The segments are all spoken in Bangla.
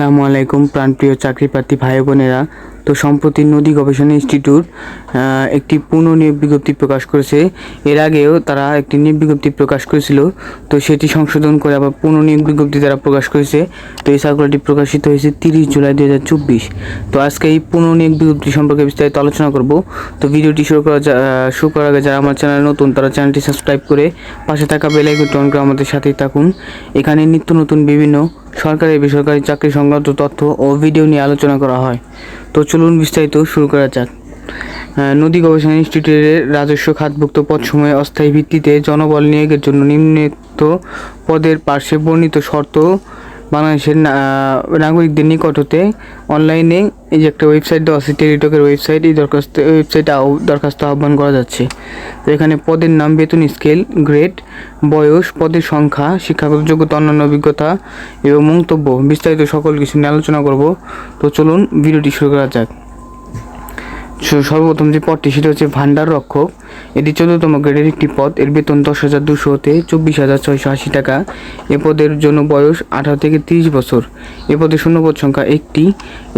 আসসালামু আলাইকুম, প্রাণপ্রিয় চাকরিপ্রার্থী ভাই বোনেরা তো সম্প্রতি নদী গবেষণা ইনস্টিটিউট একটি পুনঃনিয়োগ বিজ্ঞপ্তি প্রকাশ করেছে। এর আগেও তারা একটি নিয়োগ বিজ্ঞপ্তি প্রকাশ করেছিল। তো সেটি সংশোধন করে আবার পুনঃনিয়োগ বিজ্ঞপ্তি তারা প্রকাশ করেছে। তো এই সার্কুলারটি প্রকাশিত হয়েছে তিরিশ জুলাই দু হাজার চব্বিশ। তো আজকে এই পুনঃনিয়োগ বিজ্ঞপ্তি সম্পর্কে বিস্তারিত আলোচনা করব। তো ভিডিওটি শুরু করা শুরু করার আগে যারা আমার চ্যানেল নতুন, তারা চ্যানেলটি সাবস্ক্রাইব করে পাশে থাকা বেল আইকনটি অন করে আমাদের সাথেই থাকুন। এখানে নিত্য নতুন বিভিন্ন সরকারি বেসরকারি চাকরি সংক্রান্ত তথ্য ও ভিডিও নিয়ে আলোচনা করা হয়। তো চলুন বিস্তারিত শুরু করা যাক। নদী গবেষণা ইনস্টিটিউটের রাজস্ব খাতভুক্ত পদসমূহে অস্থায়ী ভিত্তিতে জনবল নিয়োগের জন্য নিম্নিত পদের পার্শ্বে বর্ণিত শর্ত বাংলাদেশের নাগরিকদের নিকট হতে অনলাইনে এই যে একটা ওয়েবসাইট দেওয়া আছে টেলিটকের ওয়েবসাইট এই দরখাস্ত ওয়েবসাইটে দরখাস্ত আহ্বান করা যাচ্ছে। তো এখানে পদের নাম, বেতন স্কেল গ্রেড বয়স, পদের সংখ্যা, শিক্ষাগত যোগ্যতা, অন্যান্য অভিজ্ঞতা এবং মন্তব্য বিস্তারিত সকল কিছু নিয়ে আলোচনা করব। তো চলুন, ভিডিওটি শুরু করা যাক। সর্বপ্রথম যে পদটি সেটা হচ্ছে ভান্ডার রক্ষক। এটি চোদ্দতম গ্রেডের একটি পদ। এর বেতন দশ হাজার দুশো হতে চব্বিশ হাজার ছয়শো আশি টাকা। এ পদের জন্য বয়স আঠারো থেকে তিরিশ বছর। এ পদে শূন্যপদ সংখ্যা একটি।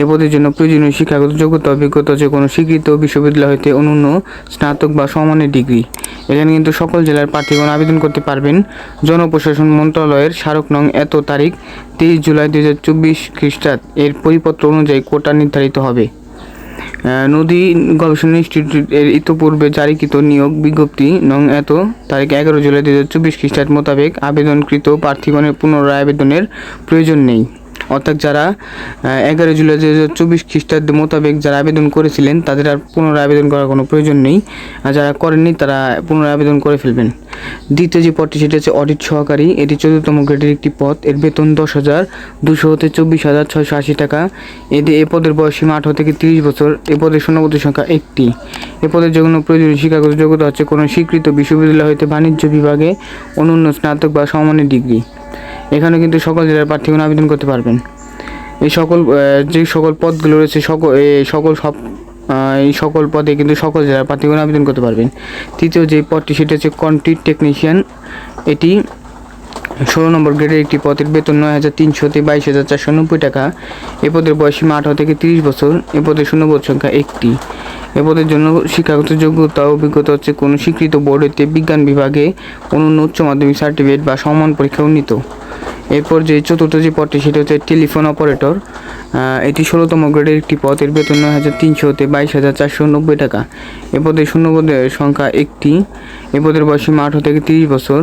এ পদের জন্য প্রয়োজনীয় শিক্ষাগত যোগ্যতা, অভিজ্ঞতা যে কোনো স্বীকৃত বিশ্ববিদ্যালয় হতে অনন্য স্নাতক বা সমানের ডিগ্রি। এখানে কিন্তু সকল জেলার প্রার্থীগণ আবেদন করতে পারবেন। জনপ্রশাসন মন্ত্রণালয়ের স্মারক নং এত তারিখ, তেইশ জুলাই দু হাজার চব্বিশ খ্রিস্টাব্দ। এর পরিপত্র অনুযায়ী কোটা নির্ধারিত হবে। নদী গবেষণা ইনস্টিটিউট এর ইতোপূর্বে জারিকৃত নিয়োগ বিজ্ঞপ্তি নং এত, তারিখ এগারো জুলাই দু হাজার চব্বিশ খ্রিস্টাব্দ মোতাবেক আবেদনকৃত প্রার্থীগণের পুনরায় আবেদনের প্রয়োজন নেই। অর্থাৎ যারা এগারো জুলাই দু হাজার চব্বিশ খ্রিস্টাব্দ মোতাবেক যারা আবেদন করেছিলেন, তাদের আর পুনরায় আবেদন করার কোনো প্রয়োজন নেই। আর যারা করেননি, তারা পুনরায় আবেদন করে ফেলবেন। দ্বিতীয় যে পদটি, সেটি হচ্ছে অডিট সহকারী। এটি চতুর্থম গ্রেডের একটি পদ। এর বেতন দশ হাজার দুশো হতে চব্বিশ হাজার ছয়শো আশি টাকা। এতে এ পদের বয়স সীমা আঠারো থেকে তিরিশ বছর। এ পদের শূন্যপদের সংখ্যা একটি। এ পদের জন্য প্রয়োজনীয় শিক্ষাগত যোগ্যতা হচ্ছে কোনো স্বীকৃত বিশ্ববিদ্যালয় হতে বাণিজ্য বিভাগে অনন্য স্নাতক বা সমমানের ডিগ্রি। এখানে কিন্তু সকল জেলার প্রার্থীগণ আবেদন করতে পারবেন। এই সকল যে সকল পদগুলো রয়েছে, সকল সকল সব এই সকল পদে কিন্তু সকল জেলার প্রার্থীগণ আবেদন করতে পারবেন। তৃতীয় যে পদটি, সেটা হচ্ছে কন্ট্রিট টেকনিশিয়ান। এটি ষোলো নম্বর গ্রেডের একটি পদের বেতন নয় হাজার তিনশো থেকে বাইশ হাজার চারশো নব্বই টাকা। এ পদের বয়সীমা আঠারো থেকে তিরিশ বছর। এ পদের শূন্যপদ সংখ্যা একটি। এ পদের জন্য শিক্ষাগত যোগ্যতা, অভিজ্ঞতা হচ্ছে কোনো স্বীকৃত বোর্ড হইতে বিজ্ঞান বিভাগে অনন্য উচ্চ মাধ্যমিক সার্টিফিকেট বা সমান পরীক্ষা উন্নীত। এরপর যে চতুর্থ যে পদটি, সেটা হচ্ছে টেলিফোন অপারেটর এটি ষোলোতম গ্রেডের একটি পদ, এর বেতন নয় হাজার তিনশো হতে বাইশ হাজার চারশো নব্বই টাকা। এ শূন্য পদের সংখ্যা একটি এ পদের বয়সীমা আঠারো থেকে তিরিশ বছর।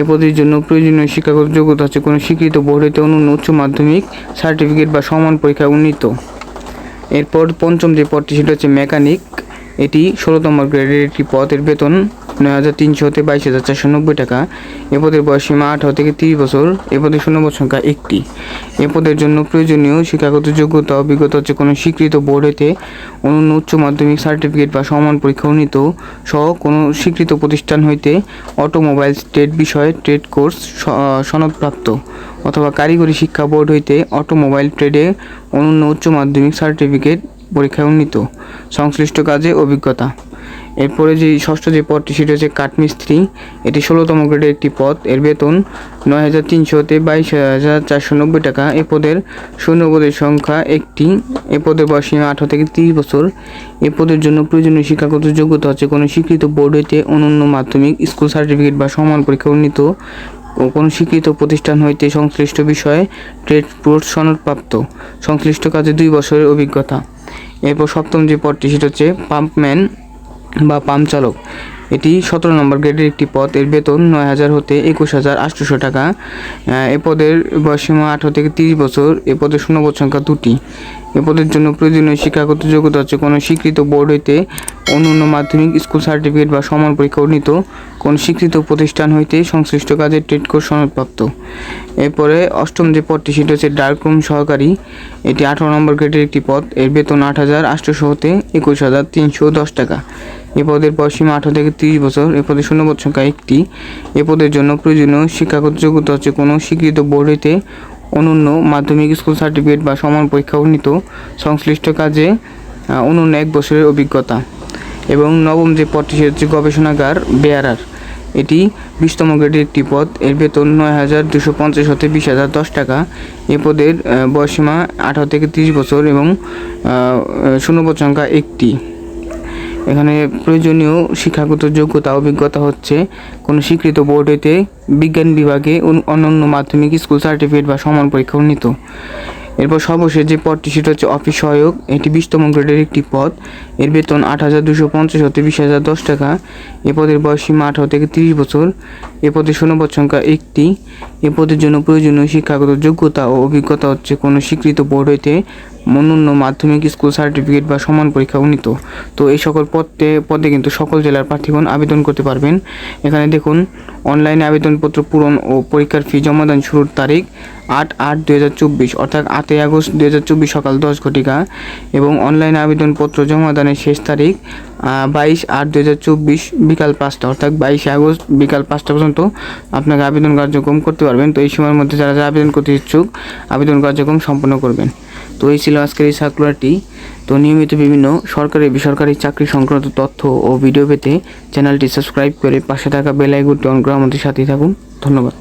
এ পদের জন্য প্রয়োজনীয় শিক্ষাগত যোগ্যতা হচ্ছে কোনো স্বীকৃত বোর্ড হইতে অনন্য উচ্চ মাধ্যমিক সার্টিফিকেট বা সমান পরীক্ষায় উন্নীত। এরপর পঞ্চম যে পদটি সেটা হচ্ছে মেকানিক এটি ষোলোতম গ্রেডের একটি পদ এর বেতন। নয় হাজার তিনশো হতে বাইশ হাজার চারশো নব্বই টাকা। এ পদের বয়স সীমা আঠারো থেকে তিরিশ বছর। এ পদের শূন্যপদ সংখ্যা একটি। এ পদের জন্য প্রয়োজনীয় শিক্ষাগত যোগ্যতা, অভিজ্ঞতা হচ্ছে কোনো স্বীকৃত বোর্ড হতে অনন্য উচ্চ মাধ্যমিক সার্টিফিকেট বা সমান পরীক্ষা উন্নীত সহ কোনো স্বীকৃত প্রতিষ্ঠান হইতে অটোমোবাইল ট্রেড বিষয়ে ট্রেড কোর্স সনদপ্রাপ্ত অথবা কারিগরি শিক্ষা বোর্ড হইতে অটোমোবাইল ট্রেডে অনন্য উচ্চ মাধ্যমিক সার্টিফিকেট পরীক্ষায় উন্নীত। সংশ্লিষ্ট কাজে অভিজ্ঞতা। এরপরে যে ষষ্ঠ যে পদটি, সেটি হচ্ছে কাঠমিস্ত্রি। এটি ষোলোতম গ্রেডের একটি পদ। এর বেতন নয় হাজার তিনশোতে বাইশ হাজার চারশো নব্বই টাকা। এ পদের শূন্য পদের সংখ্যা একটি। এ পদের বয়স আঠারো থেকে তিরিশ বছর। এ পদের জন্য প্রয়োজনীয় শিক্ষাগত যোগ্যতা হচ্ছে কোনো স্বীকৃত বোর্ড হইতে অনন্য মাধ্যমিক স্কুল সার্টিফিকেট বা সমান পরীক্ষা উন্নীত ও কোনো স্বীকৃত প্রতিষ্ঠান হইতে সংশ্লিষ্ট বিষয়ে ট্রেড প্রোট সনদপ্রাপ্ত। সংশ্লিষ্ট কাজে দুই বছরের অভিজ্ঞতা। এরপর সপ্তম যে পদটি, সেটা হচ্ছে পাম্পম্যান বা পাম্প চালক। এটি সতেরো নম্বর গ্রেডের একটি পদ। এর বেতন নয় হাজার হতে একুশ হাজার আটশোশো টাকা। এ পদের বয়সীমা আঠারো থেকে তিরিশ বছর। এ পদের শূন্যপদ সংখ্যা দুটি। এ পদের জন্য প্রয়োজনীয় শিক্ষাগত যোগ্যতা হচ্ছে কোনো স্বীকৃত বোর্ড হইতে অন্যান্য মাধ্যমিক স্কুল সার্টিফিকেট বা সমান পরীক্ষা উন্নীত, কোন স্বীকৃত প্রতিষ্ঠান হইতে সংশ্লিষ্ট কাজে ট্রেড কোর্স সনদপ্রাপ্ত। এরপরে অষ্টম যে পদটি, সেটি হচ্ছে ডার্ক রুম সহকারী। এটি আঠারো নম্বর গ্রেডের একটি পদ। এর বেতন আট হাজার আটশোশো একুশ হাজার তিনশো দশ টাকা। এ পদের বয়সীমা আঠারো থেকে তিরিশ বছর। এ পদের শূন্যপদ সংখ্যা একটি। এ পদের জন্য প্রয়োজনীয় শিক্ষাগত যোগ্যতা হচ্ছে কোনো স্বীকৃত বোর্ড হইতে অনন্য মাধ্যমিক স্কুল সার্টিফিকেট বা সমান পরীক্ষা উন্নীত সংশ্লিষ্ট কাজে অনন্য এক বছরের অভিজ্ঞতা এবং নবম যে পদটি সেটা হচ্ছে গবেষণাগার, বেয়ারার। এটি বিশতম গ্রেডের একটি পদ। এর বেতন নয় হাজার দুশো পঞ্চাশ হতে বিশ হাজার দশ টাকা। এ পদের বয়সীমা আঠারো থেকে তিরিশ বছর এবং শূন্যপদ সংখ্যা একটি। এখানে প্রয়োজনীয় শিক্ষাগত যোগ্যতা, অভিজ্ঞতা হচ্ছে কোনো স্বীকৃত বোর্ডেতে বিজ্ঞান বিভাগে অন- অন্যান্য মাধ্যমিক স্কুল সার্টিফিকেট বা সমান পরীক্ষা উন্নীত এরপর সর্বশেষ যে পদটি, সেটা হচ্ছে অফিস সহায়ক। এটি বিশতম গ্রেডের একটি পদ। এর বেতন আট হাজার দুশো পঞ্চাশ হতে বিশ হাজার দশ টাকা। এ পদের বয়স সীমা আঠারো থেকে তিরিশ বছর। এ পদের শূন্যপদ সংখ্যা একটি। এ পদের জন্য প্রয়োজনীয় শিক্ষাগত যোগ্যতা ও অভিজ্ঞতা হচ্ছে কোনো স্বীকৃত বোর্ড হইতে অন্যান্য মাধ্যমিক স্কুল সার্টিফিকেট বা সমান পরীক্ষা উন্নীত। তো এই সকল পদে পদে কিন্তু সকল জেলার প্রার্থীগণ আবেদন করতে পারবেন। এখানে দেখুন, অনলাইনে আবেদনপত্র পূরণ ও পরীক্ষার ফি জমাদান শুরুর তারিখ। আট আট দুই হাজার চব্বিশ, অর্থাৎ আটই আগস্ট দুই হাজার চব্বিশ সকাল দশ ঘটিকা, এবং অনলাইনে আবেদনপত্র জমাদানের শেষ তারিখ বাইশ আট দুই হাজার চব্বিশ বিকাল পাঁচটা, অর্থাৎ বাইশে আগস্ট বিকাল পাঁচটা পর্যন্ত আপনাকে আবেদন কার্যক্রম করতে পারবেন। তো এই সময়ের মধ্যে যারা যারা আবেদন করতে ইচ্ছুক, আবেদন কার্যক্রম সম্পন্ন করবেন। তো এই ছিল আজকের এই সার্কুলারটি তো নিয়মিত বিভিন্ন সরকারি বেসরকারি চাকরি সংক্রান্ত তথ্য ও ভিডিও পেতে চ্যানেলটি সাবস্ক্রাইব করে পাশে থাকা বেল আইকনটি অন করে আমাদের সাথেই থাকুন। ধন্যবাদ।